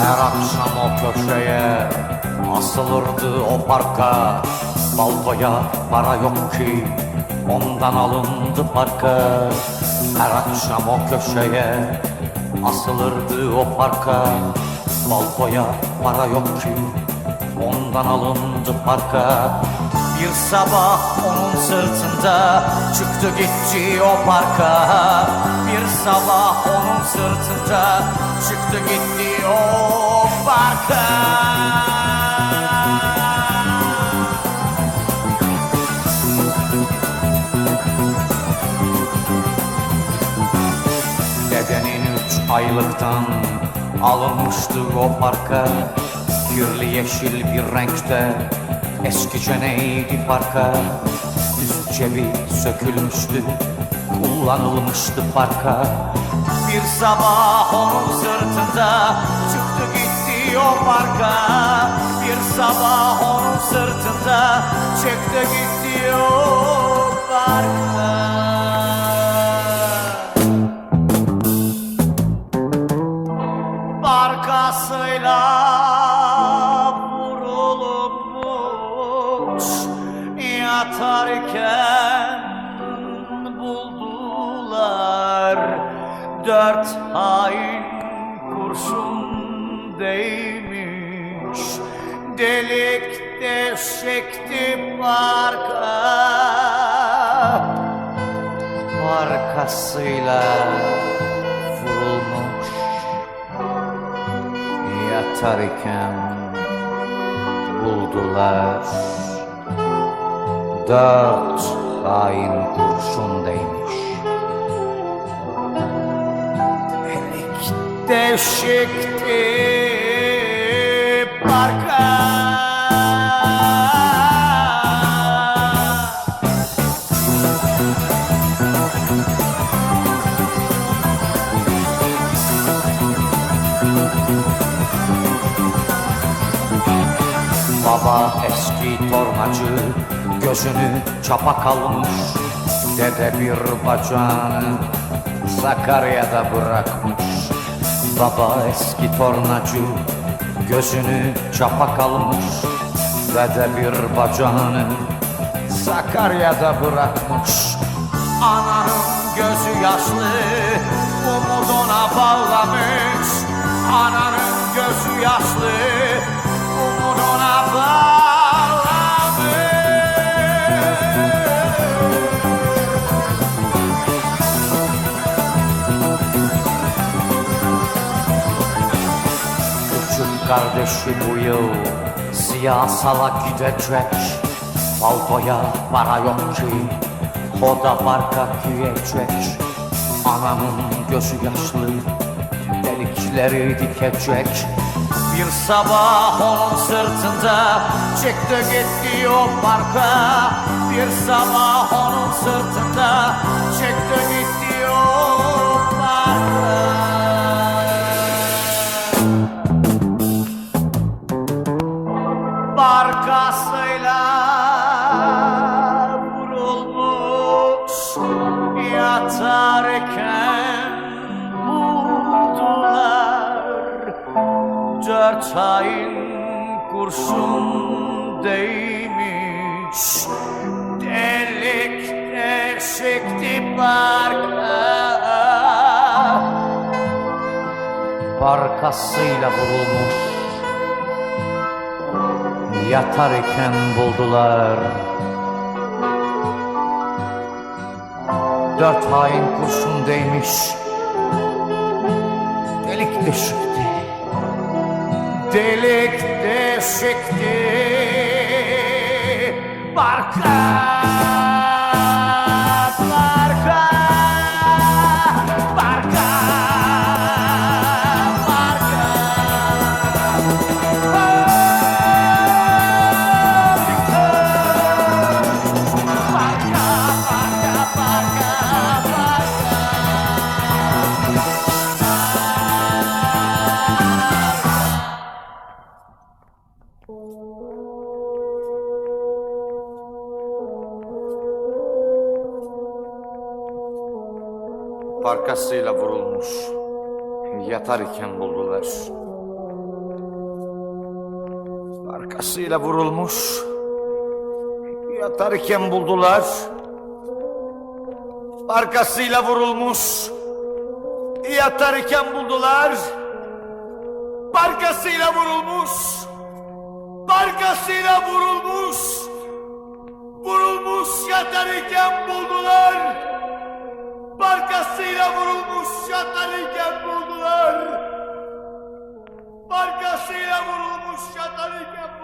Her akşam o köşeye asılırdı o parka. Baltoya para yok ki ondan alındı parka. Her akşam o köşeye asılırdı o parka. Baltoya para yok ki ondan alındı parka. Bir sabah onun sırtında Çıktı gitti o parka. Bir sabah onun sırtında Çıktı gitti o parka. Dedenin üç aylıktan alınmıştı o parka. Kirli yeşil bir renkte eskice neydi parka Üst cebi sökülmüştü kullanılmıştı parka. Bir sabah onun sırtında çıktı gitti o parka. Bir sabah onun sırtında çıktı gitti o parka. Barkasıyla Dört hain kurşun değmiş. Delik deşekti parka. Arkasıyla vurulmuş Yatarken buldular. Dört hain kurşun değmiş Delik deşikti parka. Baba eski tornacı gözünü çapa kalmış Dede bir bacağını Sakarya'da bırakmış Baba eski tornacı gözünü çapa kalmış Dede bir bacağını Sakarya'da bırakmış. Ananın gözü yaşlı umuduna bağlamış. Ananın gözü yaşlı kardeşi bu yıl siyasala gidecek Baltoya para yok ki o da parka giyecek Ananın gözü yaşlı delikleri dikecek. Bir sabah onun sırtında çıktı gitti o parka Bir sabah onun sırtında çıktı gitti o parka Barkasıyla vurulmuş yatarken buldular Dört hain kurşun değmiş Delik deşikti parka. Barkasıyla vurulmuş Yatarken buldular. Dört hain kurşun değmiş. Delik deşikti. Delik deşikti. Barka Barkasıyla vurulmuş. Yatar iken buldular. Arkasıyla vurulmuş. Yatarken buldular. Arkasıyla vurulmuş. Yatarken buldular. Arkasıyla vurulmuş. Arkasıyla vurulmuş. Vurulmuş yatarken buldular. Arkasıyla vurulmuş yatarken buldular. Arkasıyla vurulmuş yatarken